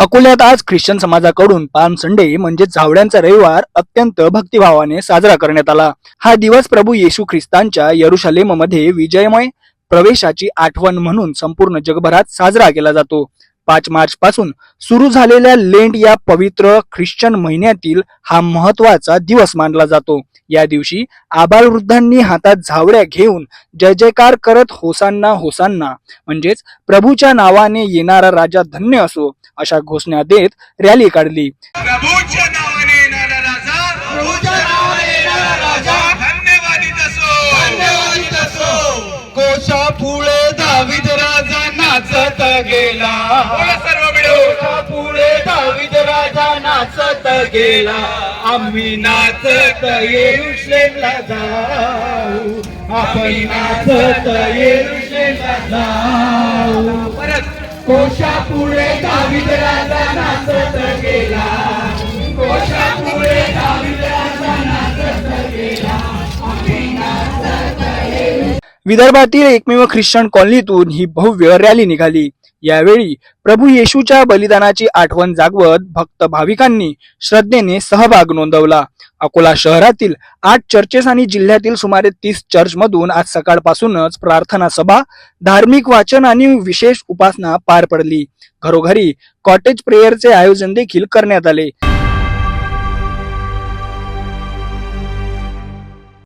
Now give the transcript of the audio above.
अकोल्यात आज ख्रिश्चन समाजाकडून पाम संडे म्हणजे झावड्यांचा रविवार अत्यंत भक्तिभावाने साजरा करण्यात आला. हा दिवस प्रभू येशू ख्रिस्तांच्या यरुशालेममध्ये विजयमय प्रवेशाची आठवण म्हणून संपूर्ण जगभरात साजरा केला जातो. पाच मार्च पासून सुरू झालेल्या लेंट या पवित्र ख्रिश्चन महिन्यातील हा महत्त्वाचा दिवस मानला जातो. या दिवशी आबालवृद्धांनी हातात झावड्या घेऊन जय जयकार करत होसांना होसांना म्हणजेच प्रभूच्या नावाने येणारा राजा धन्य असो अशा घोषणा देत रॅली काढली. प्रभूच्या नावाने येणारा राजा प्रभूच्या नावाने येणारा राजा धन्यवादित असो. धन्यवादित असो. कोशा पुढे दाविद राजा नाचत गेला. पुढे दाविद राजा नाचत गेला. आम्ही नाचत येरुशलेमला जाऊ. आपण नाचत येरुशलेमला जाऊ. परत कोशा पुढे दाविद राजा नाचत गेला. कोशा पुढे दाविद राजा नाचत गेला. विदर्भातील एकमेव ख्रिश्चन कॉलनीतून ही भव्य रॅली निघाली. यावेळी प्रभू येशूच्या बलिदानाची आठवण जागवत भक्त भाविकांनी श्रद्धेने सहभाग नोंदवला. अकोला शहरातील आठ चर्चेस आणि जिल्ह्यातील सुमारे तीस चर्चमधून आज सकाळपासूनच प्रार्थना सभा धार्मिक वाचन आणि विशेष उपासना पार पडली. घरोघरी कॉटेज प्रेयरचे आयोजन देखील करण्यात आले.